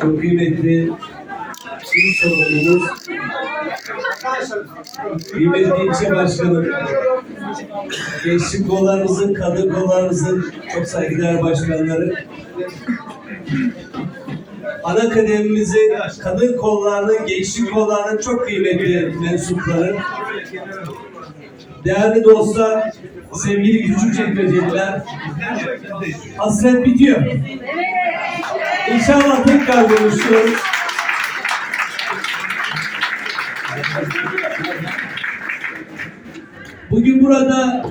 Çok kıymetli il sorumlumuz, kıymetli ilçe başkanım, gençlik kollarımızın, kadın kollarımızın çok saygıdeğer başkanları, ana kademimizin, kadın kollarının, gençlik kollarının çok kıymetli mensupları, değerli dostlar, sevgili küçük çekmeceliler, hasret bitiyor. İnşallah tekrar görüşürüz. Bugün burada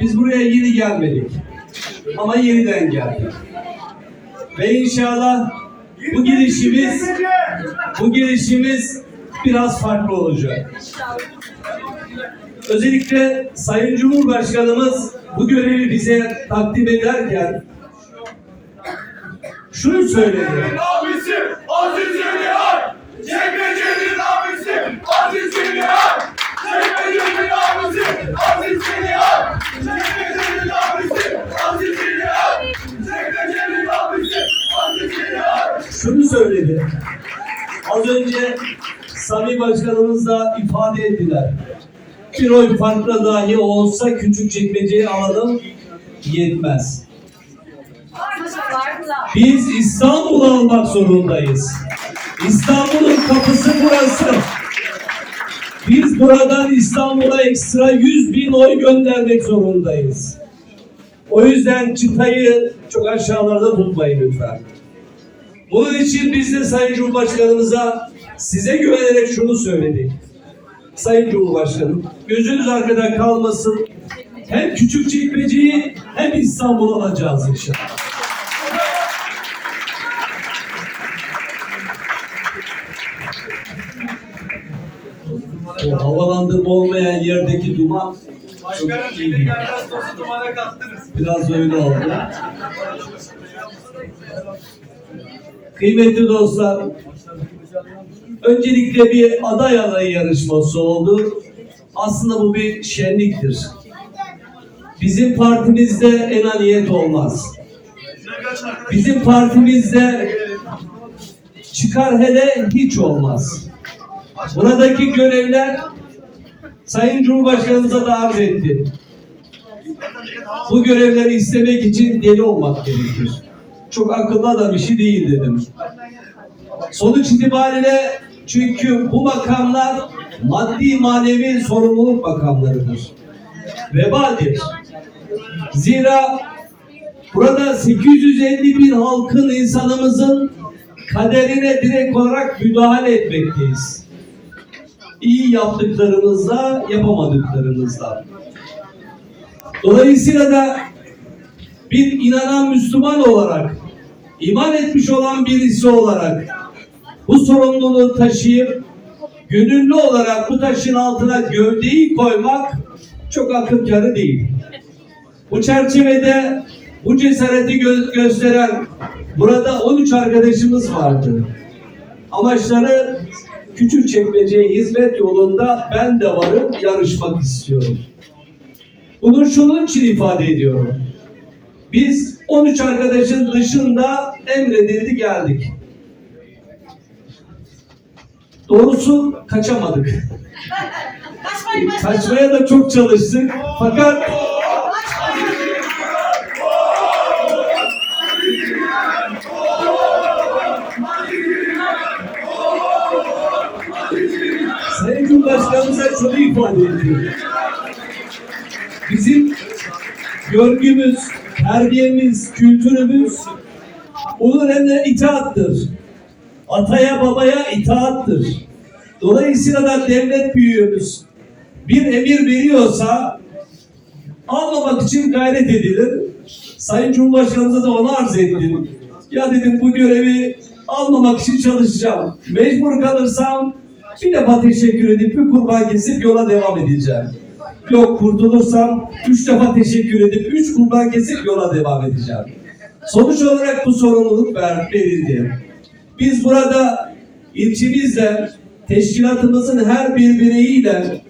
biz buraya yeni gelmedik. Ama yeniden geldik. Ve inşallah bu girişimiz bu girişimiz biraz farklı olacak. Özellikle Sayın Cumhurbaşkanımız bu görevi bize takdim ederken şunu söyledi. abisi Aziz Yenihan. Çekmece'nin abisi Aziz Yenihan. Çekmece'nin abisi Aziz Yenihan. Çekmece'nin abisi Aziz Yenihan. Çekmece'nin abisi Aziz Yenihan. Şunu söyledi. Az önce Sami Başkanımız da ifade ettiler. Bir oy farkla dahi olsa küçük çekmeceyi alalım yetmez. Biz İstanbul'u almak zorundayız. İstanbul'un kapısı burası. Biz buradan İstanbul'a ekstra 100 bin oy göndermek zorundayız. O yüzden çıtayı çok aşağılarda tutmayın lütfen. Bunun için biz de Sayın Cumhurbaşkanımıza size güvenerek şunu söyledik. Sayın Cumhurbaşkanım, gözünüz arkada kalmasın. Hem küçük çekmeceyi hem İstanbul'u alacağız inşallah. O havalandırma olmayan yerdeki duman çok iyi değil. dumana kattınız. Biraz öyle oldu. Kıymetli dostlar, öncelikle bir aday adayı yarışması oldu. Aslında bu bir şenliktir. Bizim partimizde enaniyet olmaz. Bizim partimizde çıkar hele hiç olmaz. Buradaki görevler Sayın Cumhurbaşkanımıza da arz etti. Bu görevleri istemek için deli olmak gerekir. Çok akıllı adam işi değil dedim. Sonuç itibariyle çünkü bu makamlar maddi manevi sorumluluk makamlarıdır. Vebaldir. Zira burada 850 bin halkın insanımızın kaderine direkt olarak müdahale etmekteyiz. İyi yaptıklarımızla, yapamadıklarımızla. Dolayısıyla da bir inanan Müslüman olarak, iman etmiş olan birisi olarak bu sorumluluğu taşıyıp gönüllü olarak bu taşın altına gövdeyi koymak çok akıl değil. Bu çerçevede bu cesareti gö- gösteren burada 13 arkadaşımız vardı. Amaçları küçük çekmeceye hizmet yolunda ben de varım yarışmak istiyorum. Bunu şunun için ifade ediyorum. Biz 13 arkadaşın dışında emredildi geldik. Doğrusu kaçamadık. Kaçmaya da çok çalıştık. Fakat Sayın Cumhurbaşkanımıza şunu ifade ediyor. Bizim görgümüz, terbiyemiz, kültürümüz ulul emre itaattır. Ataya babaya itaattır. Dolayısıyla da devlet büyüğümüz bir emir veriyorsa almamak için gayret edilir. Sayın Cumhurbaşkanımıza da onu arz ettim. Ya dedim bu görevi almamak için çalışacağım. Mecbur kalırsam bir defa teşekkür edip bir kurban kesip yola devam edeceğim. Yok kurtulursam üç defa teşekkür edip üç kurban kesip yola devam edeceğim. Sonuç olarak bu sorumluluk ver, verildi. Biz burada ilçemizle, teşkilatımızın her bir bireyiyle,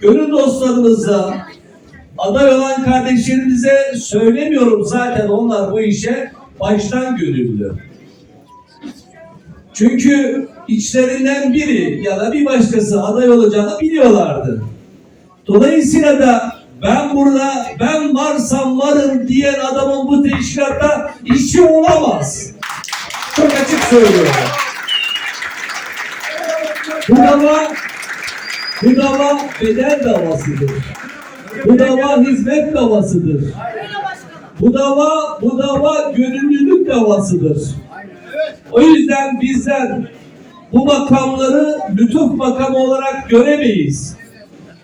gönül dostlarımızla, aday olan kardeşlerimize söylemiyorum zaten onlar bu işe baştan gönüllü. Çünkü içlerinden biri ya da bir başkası aday olacağını biliyorlardı. Dolayısıyla da ben burada ben varsam varım diyen adamın bu teşkilatta işi olamaz. Çok açık söylüyorum. Bu dava, bu dava bedel davasıdır. Bu dava hizmet davasıdır. Bu dava, bu dava gönüllülük davasıdır. O yüzden bizler bu makamları lütuf makamı olarak göremeyiz.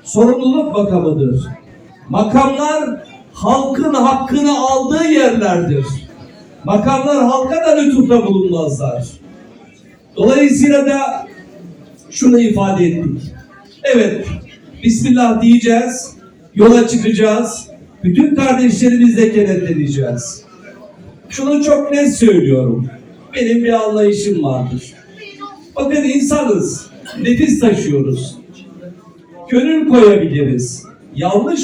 Sorumluluk makamıdır. Makamlar halkın hakkını aldığı yerlerdir. Makamlar halka da lütufta bulunmazlar. Dolayısıyla da şunu ifade ettik. Evet, Bismillah diyeceğiz, yola çıkacağız, bütün kardeşlerimizle kenetleneceğiz. Şunu çok net söylüyorum. Benim bir anlayışım vardır. Bakın insanız, nefis taşıyoruz. Gönül koyabiliriz. Yanlış